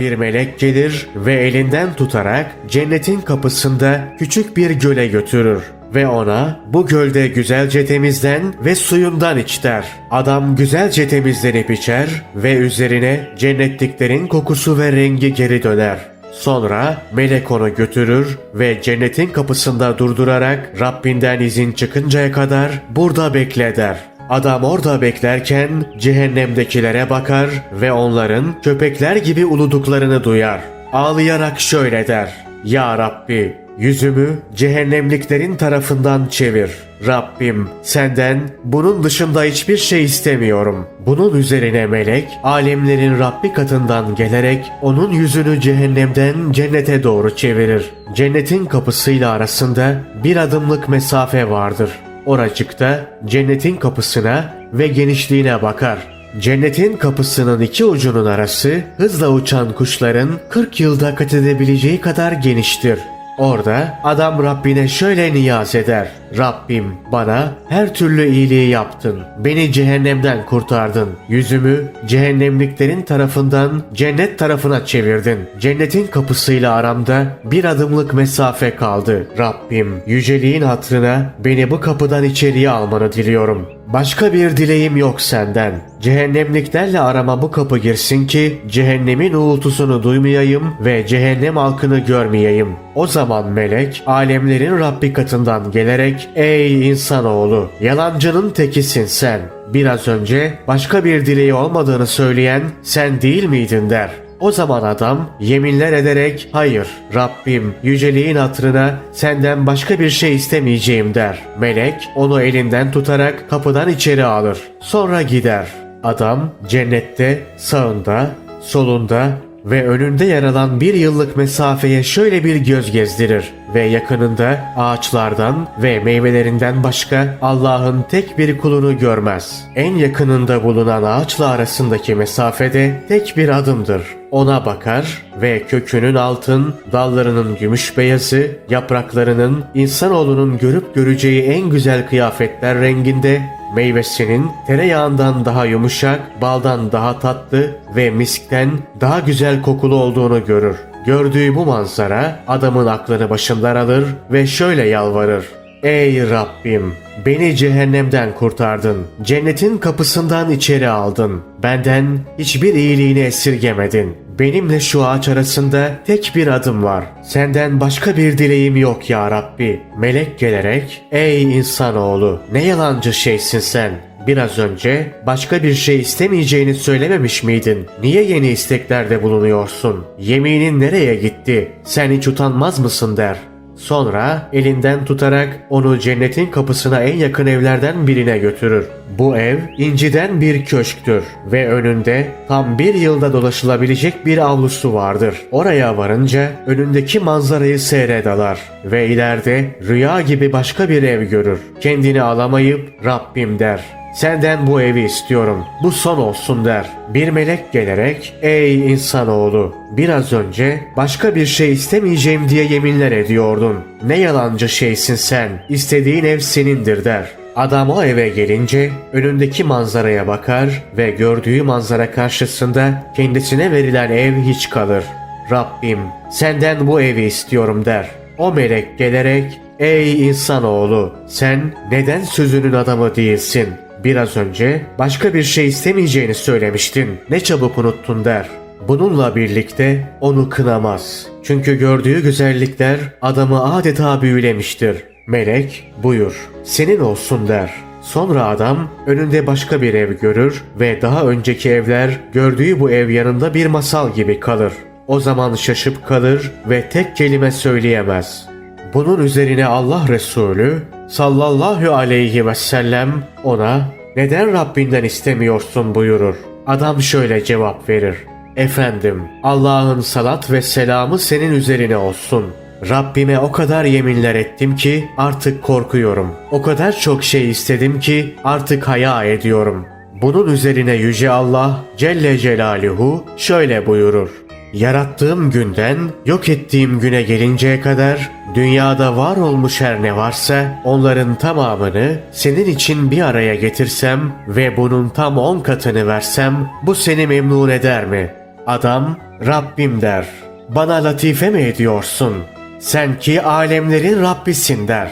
Bir melek gelir ve elinden tutarak cennetin kapısında küçük bir göle götürür ve ona bu gölde güzelce temizlen ve suyundan iç der. Adam güzelce temizlenip içer ve üzerine cennetliklerin kokusu ve rengi geri döner. Sonra melek onu götürür ve cennetin kapısında durdurarak Rabbinden izin çıkıncaya kadar burada bekle der. Adam orada beklerken cehennemdekilere bakar ve onların köpekler gibi uluduklarını duyar. Ağlayarak şöyle der. Ya Rabbi yüzümü cehennemliklerin tarafından çevir. Rabbim senden bunun dışında hiçbir şey istemiyorum. Bunun üzerine melek alemlerin Rabbi katından gelerek onun yüzünü cehennemden cennete doğru çevirir. Cennetin kapısıyla arasında bir adımlık mesafe vardır. Oracıkta cennetin kapısına ve genişliğine bakar. Cennetin kapısının iki ucunun arası hızla uçan kuşların 40 yılda kat edebileceği kadar geniştir. Orada adam Rabbine şöyle niyaz eder. Rabbim bana her türlü iyiliği yaptın. Beni cehennemden kurtardın. Yüzümü cehennemliklerin tarafından cennet tarafına çevirdin. Cennetin kapısıyla aramda bir adımlık mesafe kaldı. Rabbim yüceliğin hatrına beni bu kapıdan içeriye almanı diliyorum. Başka bir dileğim yok senden. Cehennemliklerle arama bu kapı girsin ki cehennemin uğultusunu duymayayım ve cehennem halkını görmeyeyim. O zaman melek alemlerin Rabbi katından gelerek ey insanoğlu yalancının tekisin sen. Biraz önce başka bir dileği olmadığını söyleyen sen değil miydin der. O zaman adam yeminler ederek hayır Rabbim yüceliğin hatırına senden başka bir şey istemeyeceğim der. Melek onu elinden tutarak kapıdan içeri alır. Sonra gider. Adam cennette sağında, solunda ve önünde yer alan bir yıllık mesafeye şöyle bir göz gezdirir ve yakınında ağaçlardan ve meyvelerinden başka Allah'ın tek bir kulunu görmez. En yakınında bulunan ağaçla arasındaki mesafede tek bir adımdır. Ona bakar ve kökünün altın, dallarının gümüş beyazı, yapraklarının insanoğlunun görüp göreceği en güzel kıyafetler renginde Meyvesinin tereyağından daha yumuşak, baldan daha tatlı ve miskten daha güzel kokulu olduğunu görür. Gördüğü bu manzara adamın aklını başından alır ve şöyle yalvarır. Ey Rabbim! Beni cehennemden kurtardın. Cennetin kapısından içeri aldın. Benden hiçbir iyiliğini esirgemedin. Benimle şu ağaç arasında tek bir adım var. Senden başka bir dileğim yok ya Rabbi. Melek gelerek, ey insanoğlu ne yalancı şeysin sen. Biraz önce başka bir şey istemeyeceğini söylememiş miydin? Niye yeni isteklerde bulunuyorsun? Yeminin nereye gitti? Sen hiç utanmaz mısın der. Sonra elinden tutarak onu cennetin kapısına en yakın evlerden birine götürür. Bu ev inciden bir köşktür ve önünde tam bir yılda dolaşılabilecek bir avlusu vardır. Oraya varınca önündeki manzarayı seyrederler ve ileride rüya gibi başka bir ev görür. Kendini alamayıp Rabbim der. Senden bu evi istiyorum. Bu son olsun der. Bir melek gelerek ey insanoğlu biraz önce başka bir şey istemeyeceğim diye yeminler ediyordun. Ne yalancı şeysin sen. İstediğin ev senindir der. Adam o eve gelince önündeki manzaraya bakar ve gördüğü manzara karşısında kendisine verilen ev hiç kalır. Rabbim senden bu evi istiyorum der. O melek gelerek ey insanoğlu sen neden sözünün adamı değilsin? Biraz önce başka bir şey istemeyeceğini söylemiştin. Ne çabuk unuttun der. Bununla birlikte onu kınamaz. Çünkü gördüğü güzellikler adamı adeta büyülemiştir. Melek buyur senin olsun der. Sonra adam önünde başka bir ev görür ve daha önceki evler gördüğü bu ev yanında bir masal gibi kalır. O zaman şaşıp kalır ve tek kelime söyleyemez. Bunun üzerine Allah Resulü sallallahu aleyhi ve sellem ona neden Rabbinden istemiyorsun buyurur. Adam şöyle cevap verir. Efendim Allah'ın salat ve selamı senin üzerine olsun. Rabbime o kadar yeminler ettim ki artık korkuyorum. O kadar çok şey istedim ki artık haya ediyorum. Bunun üzerine Yüce Allah Celle Celaluhu şöyle buyurur. Yarattığım günden yok ettiğim güne gelinceye kadar dünyada var olmuş her ne varsa onların tamamını senin için bir araya getirsem ve bunun tam on katını versem bu seni memnun eder mi? Adam Rabbim der. Bana latife mi ediyorsun? Sen ki alemlerin Rabbisin der.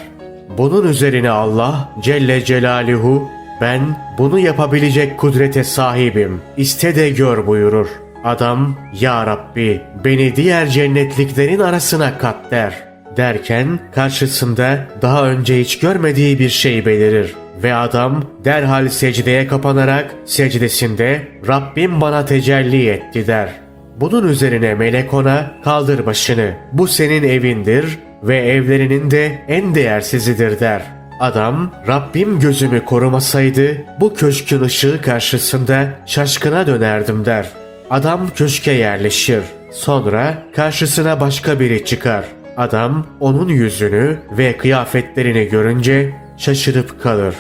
Bunun üzerine Allah Celle Celaluhu ben bunu yapabilecek kudrete sahibim. İste de gör buyurur. Adam ya Rabbi beni diğer cennetliklerin arasına kat der. Derken karşısında daha önce hiç görmediği bir şey belirir. Ve adam derhal secdeye kapanarak secdesinde Rabbim bana tecelli etti der. Bunun üzerine melek ona kaldır başını bu senin evindir ve evlerinin de en değersizidir der. Adam Rabbim gözümü korumasaydı bu köşkün ışığı karşısında şaşkına dönerdim der. Adam köşke yerleşir. Sonra karşısına başka biri çıkar. Adam onun yüzünü ve kıyafetlerini görünce şaşırıp kalır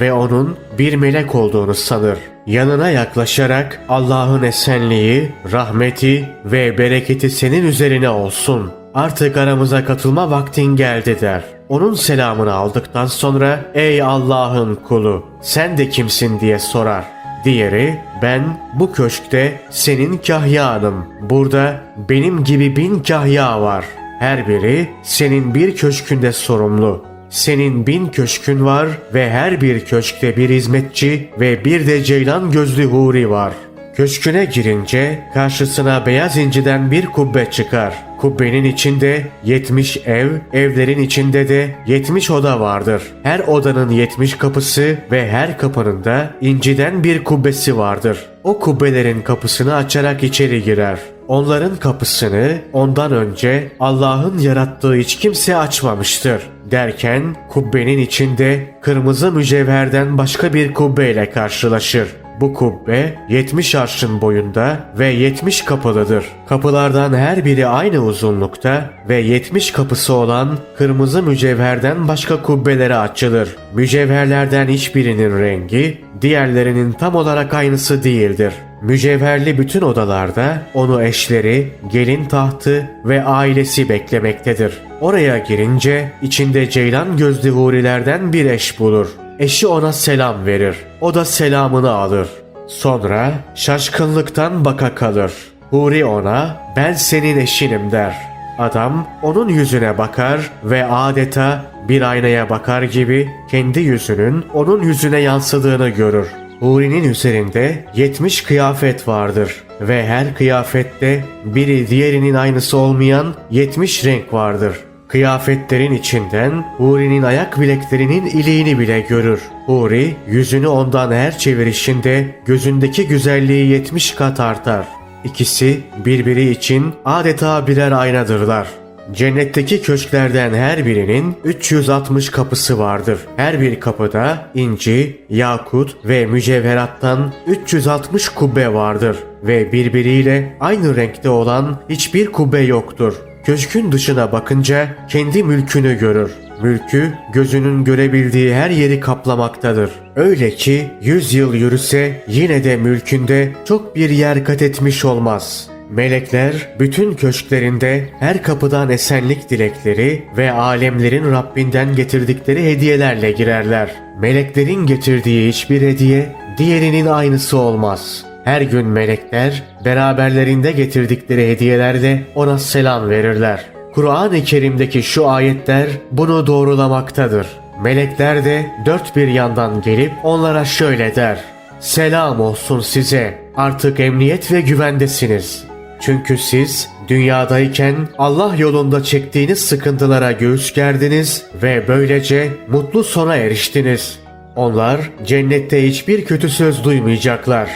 ve onun bir melek olduğunu sanır. Yanına yaklaşarak Allah'ın esenliği, rahmeti ve bereketi senin üzerine olsun. Artık aramıza katılma vaktin geldi der. Onun selamını aldıktan sonra ey Allah'ın kulu sen de kimsin diye sorar. Diğeri ben bu köşkte senin kahyanım. Burada benim gibi bin kahya var. Her biri senin bir köşkünde sorumlu. Senin bin köşkün var ve her bir köşkte bir hizmetçi ve bir de ceylan gözlü huri var. Köşküne girince karşısına beyaz inciden bir kubbe çıkar. Kubbenin içinde 70 ev, evlerin içinde de 70 oda vardır. Her odanın 70 kapısı ve her kapının da inciden bir kubbesi vardır. O kubbelerin kapısını açarak içeri girer. Onların kapısını ondan önce Allah'ın yarattığı hiç kimse açmamıştır. Derken kubbenin içinde kırmızı mücevherden başka bir kubbeyle karşılaşır. Bu kubbe 70 arşın boyunda ve 70 kapılıdır. Kapılardan her biri aynı uzunlukta ve 70 kapısı olan kırmızı mücevherden başka kubbelere açılır. Mücevherlerden hiçbirinin rengi diğerlerinin tam olarak aynısı değildir. Mücevherli bütün odalarda onu eşleri, gelin tahtı ve ailesi beklemektedir. Oraya girince içinde ceylan gözlü hurilerden bir eş bulur. Eşi ona selam verir. O da selamını alır. Sonra şaşkınlıktan baka kalır. Huri ona ben senin eşinim der. Adam onun yüzüne bakar ve adeta bir aynaya bakar gibi kendi yüzünün onun yüzüne yansıdığını görür. Huri'nin üzerinde 70 kıyafet vardır ve her kıyafette biri diğerinin aynısı olmayan 70 renk vardır. Kıyafetlerin içinden Huri'nin ayak bileklerinin iliğini bile görür. Huri yüzünü ondan her çevirişinde gözündeki güzelliği 70 kat artar. İkisi birbiri için adeta birer aynadırlar. Cennetteki köşklerden her birinin 360 kapısı vardır. Her bir kapıda inci, yakut ve mücevherattan 360 kubbe vardır ve birbiriyle aynı renkte olan hiçbir kubbe yoktur. Köşkün dışına bakınca kendi mülkünü görür. Mülkü gözünün görebildiği her yeri kaplamaktadır. Öyle ki 100 yıl yürüse yine de mülkünde çok bir yer kat etmiş olmaz. Melekler bütün köşklerinde her kapıdan esenlik dilekleri ve alemlerin Rabbinden getirdikleri hediyelerle girerler. Meleklerin getirdiği hiçbir hediye diğerinin aynısı olmaz. Her gün melekler beraberlerinde getirdikleri hediyelerle ona selam verirler. Kur'an-ı Kerim'deki şu ayetler bunu doğrulamaktadır. Melekler de dört bir yandan gelip onlara şöyle der. Selam olsun size. Artık emniyet ve güvendesiniz. Çünkü siz dünyadayken Allah yolunda çektiğiniz sıkıntılara göğüs gerdiniz ve böylece mutlu sona eriştiniz. Onlar cennette hiçbir kötü söz duymayacaklar.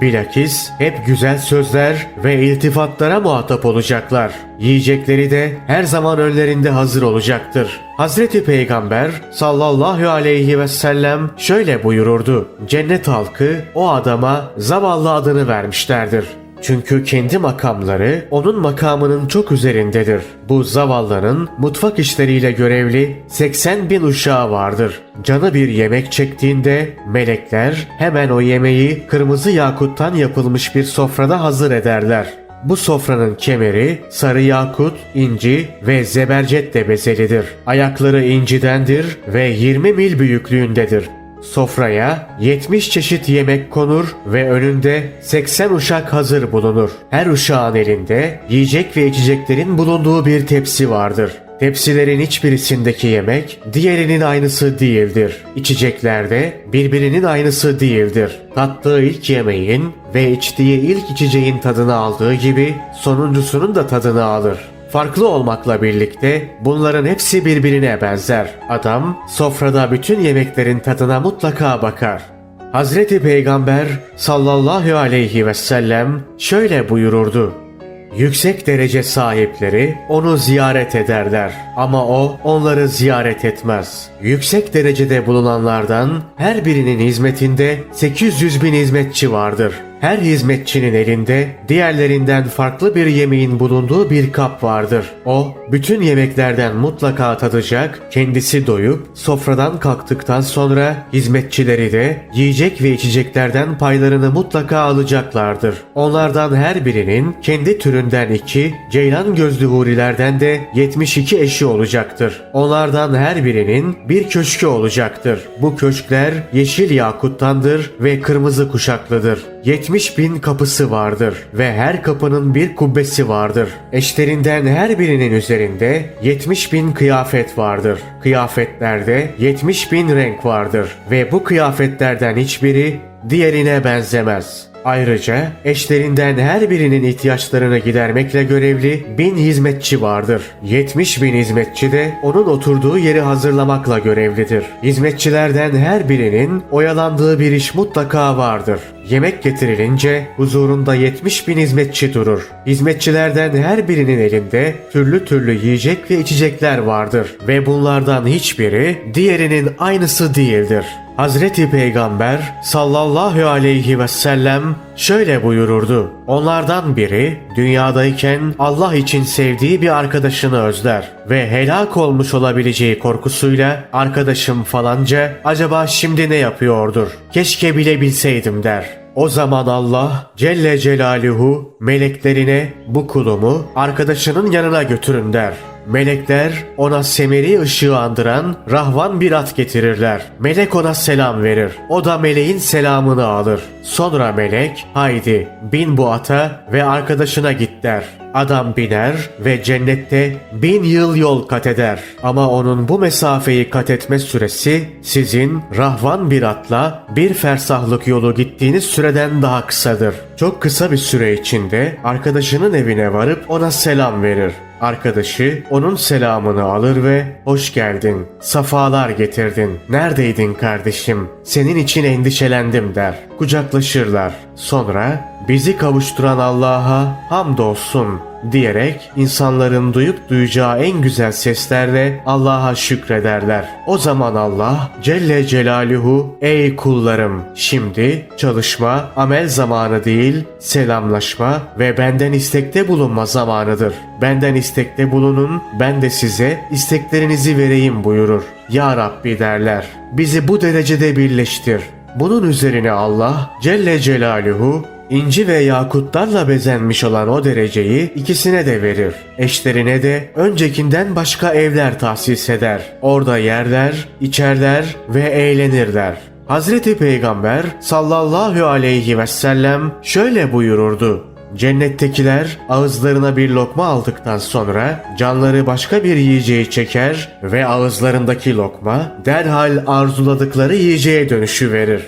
Bilakis hep güzel sözler ve iltifatlara muhatap olacaklar. Yiyecekleri de her zaman önlerinde hazır olacaktır. Hazreti Peygamber sallallahu aleyhi ve sellem şöyle buyururdu. Cennet halkı o adama zavallı adını vermişlerdir. Çünkü kendi makamları onun makamının çok üzerindedir. Bu zavallının mutfak işleriyle görevli 80 bin uşağı vardır. Canı bir yemek çektiğinde melekler hemen o yemeği kırmızı yakuttan yapılmış bir sofrada hazır ederler. Bu sofranın kemeri sarı yakut, inci ve zebercetle bezelidir. Ayakları incidendir ve 20 mil büyüklüğündedir. Sofraya 70 çeşit yemek konur ve önünde 80 uşak hazır bulunur. Her uşağın elinde yiyecek ve içeceklerin bulunduğu bir tepsi vardır. Tepsilerin hiçbirisindeki yemek diğerinin aynısı değildir. İçecekler de birbirinin aynısı değildir. Tattığı ilk yemeğin ve içtiği ilk içeceğin tadını aldığı gibi sonuncusunun da tadını alır. Farklı olmakla birlikte bunların hepsi birbirine benzer. Adam sofrada bütün yemeklerin tadına mutlaka bakar. Hazreti Peygamber sallallahu aleyhi ve sellem şöyle buyururdu. Yüksek derece sahipleri onu ziyaret ederler ama o onları ziyaret etmez. Yüksek derecede bulunanlardan her birinin hizmetinde 800 bin hizmetçi vardır. Her hizmetçinin elinde diğerlerinden farklı bir yemeğin bulunduğu bir kap vardır. O bütün yemeklerden mutlaka tadacak, kendisi doyup sofradan kalktıktan sonra hizmetçileri de yiyecek ve içeceklerden paylarını mutlaka alacaklardır. Onlardan her birinin kendi türünden iki, ceylan gözlü hurilerden de 72 eşi olacaktır. Onlardan her birinin bir köşkü olacaktır. Bu köşkler yeşil yakuttandır ve kırmızı kuşaklıdır. 70 bin kapısı vardır ve her kapının bir kubbesi vardır. Eşlerinden her birinin üzerinde 70 bin kıyafet vardır. Kıyafetlerde 70 bin renk vardır ve bu kıyafetlerden hiçbiri diğerine benzemez. Ayrıca eşlerinden her birinin ihtiyaçlarını gidermekle görevli bin hizmetçi vardır. 70 bin hizmetçi de onun oturduğu yeri hazırlamakla görevlidir. Hizmetçilerden her birinin oyalandığı bir iş mutlaka vardır. Yemek getirilince huzurunda 70 bin hizmetçi durur. Hizmetçilerden her birinin elinde türlü türlü yiyecek ve içecekler vardır ve bunlardan hiçbiri diğerinin aynısı değildir. Hazreti Peygamber sallallahu aleyhi ve sellem şöyle buyururdu. Onlardan biri dünyadayken Allah için sevdiği bir arkadaşını özler ve helak olmuş olabileceği korkusuyla arkadaşım falanca acaba şimdi ne yapıyordur? Keşke bilebilseydim der. O zaman Allah Celle Celaluhu meleklerine bu kulumu arkadaşının yanına götürün der. Melekler ona semeri ışığı andıran rahvan bir at getirirler. Melek ona selam verir. O da meleğin selamını alır. Sonra melek haydi bin bu ata ve arkadaşına git der. Adam biner ve cennette bin yıl yol kat eder. Ama onun bu mesafeyi kat etme süresi sizin rahvan bir atla bir fersahlık yolu gittiğiniz süreden daha kısadır. Çok kısa bir süre içinde arkadaşının evine varıp ona selam verir. Arkadaşı onun selamını alır ve hoş geldin, safalar getirdin, neredeydin kardeşim, senin için endişelendim der. Kucaklaşırlar. Sonra bizi kavuşturan Allah'a hamdolsun diyerek insanların duyup duyacağı en güzel seslerle Allah'a şükrederler. O zaman Allah Celle Celaluhu ey kullarım şimdi çalışma amel zamanı değil selamlaşma ve benden istekte bulunma zamanıdır. Benden istekte bulunun ben de size isteklerinizi vereyim buyurur. Ya Rabbi derler bizi bu derecede birleştir. Bunun üzerine Allah Celle Celaluhu İnci ve yakutlarla bezenmiş olan o dereceyi ikisine de verir. Eşlerine de öncekinden başka evler tahsis eder. Orada yerler, içerler ve eğlenirler. Hazreti Peygamber sallallahu aleyhi ve sellem şöyle buyururdu. Cennettekiler ağızlarına bir lokma aldıktan sonra canları başka bir yiyeceği çeker ve ağızlarındaki lokma derhal arzuladıkları yiyeceğe dönüşü verir.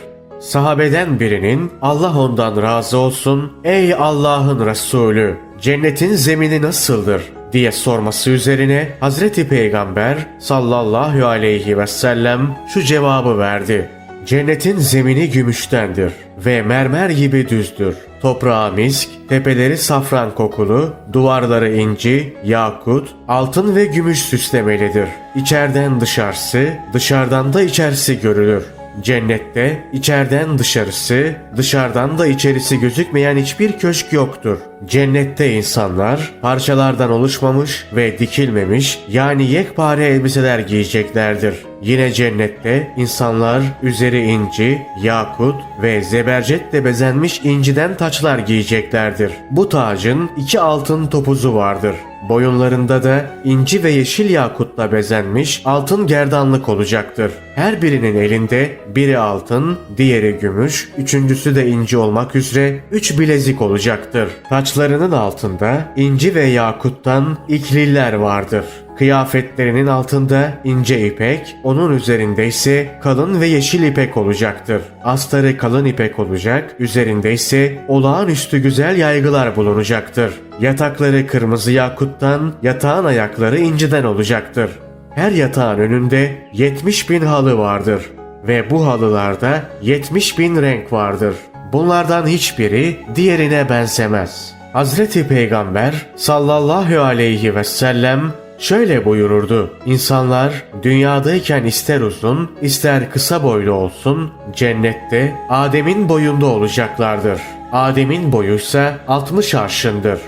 Sahabeden birinin Allah ondan razı olsun ey Allah'ın Resulü cennetin zemini nasıldır diye sorması üzerine Hazreti Peygamber sallallahu aleyhi ve sellem şu cevabı verdi. Cennetin zemini gümüştendir ve mermer gibi düzdür. Toprağı misk, tepeleri safran kokulu, duvarları inci, yakut, altın ve gümüş süslemelidir. İçeriden dışarısı, dışarıdan da içerisi görülür. Cennette içeriden dışarısı, dışarıdan da içerisi gözükmeyen hiçbir köşk yoktur. Cennette insanlar parçalardan oluşmamış ve dikilmemiş yani yekpare elbiseler giyeceklerdir. Yine cennette insanlar üzeri inci, yakut ve zebercetle bezenmiş inciden taçlar giyeceklerdir. Bu tacın iki altın topuzu vardır. Boyunlarında da inci ve yeşil yakutla bezenmiş altın gerdanlık olacaktır. Her birinin elinde biri altın, diğeri gümüş, üçüncüsü de inci olmak üzere üç bilezik olacaktır. Taçlarının altında inci ve yakuttan ikliller vardır. Kıyafetlerinin altında ince ipek, onun üzerinde ise kalın ve yeşil ipek olacaktır. Astarı kalın ipek olacak, üzerinde ise olağanüstü güzel yaygılar bulunacaktır. Yatakları kırmızı yakuttan, yatağın ayakları inciden olacaktır. Her yatağın önünde 70 bin halı vardır ve bu halılarda 70 bin renk vardır. Bunlardan hiçbiri diğerine benzemez. Hazreti Peygamber sallallahu aleyhi ve sellem şöyle buyururdu. İnsanlar dünyadayken ister uzun ister kısa boylu olsun cennette Adem'in boyunda olacaklardır. Adem'in boyuysa 60 arşındır.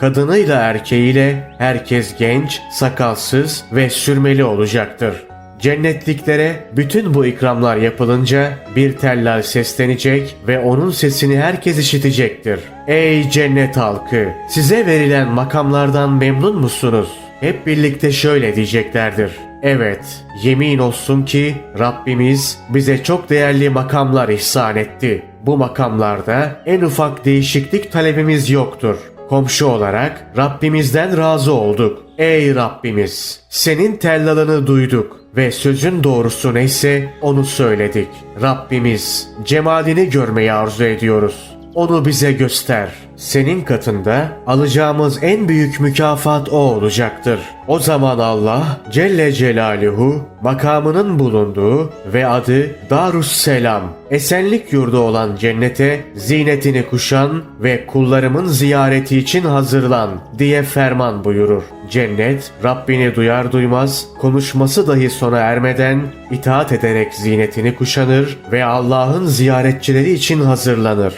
Kadınıyla erkeğiyle herkes genç, sakalsız ve sürmeli olacaktır. Cennetliklere bütün bu ikramlar yapılınca bir tellal seslenecek ve onun sesini herkes işitecektir. Ey cennet halkı! Size verilen makamlardan memnun musunuz? Hep birlikte şöyle diyeceklerdir. Evet, yemin olsun ki Rabbimiz bize çok değerli makamlar ihsan etti. Bu makamlarda en ufak değişiklik talebimiz yoktur. Komşu olarak Rabbimizden razı olduk. Ey Rabbimiz! Senin tellalını duyduk ve sözün doğrusu neyse onu söyledik. Rabbimiz, cemalini görmeyi arzu ediyoruz. Onu bize göster. Senin katında alacağımız en büyük mükafat o olacaktır. O zaman Allah Celle Celaluhu makamının bulunduğu ve adı Darusselam, esenlik yurdu olan cennete zinetini kuşan ve kullarımın ziyareti için hazırlan diye ferman buyurur. Cennet Rabbini duyar duymaz konuşması dahi sona ermeden itaat ederek zinetini kuşanır ve Allah'ın ziyaretçileri için hazırlanır.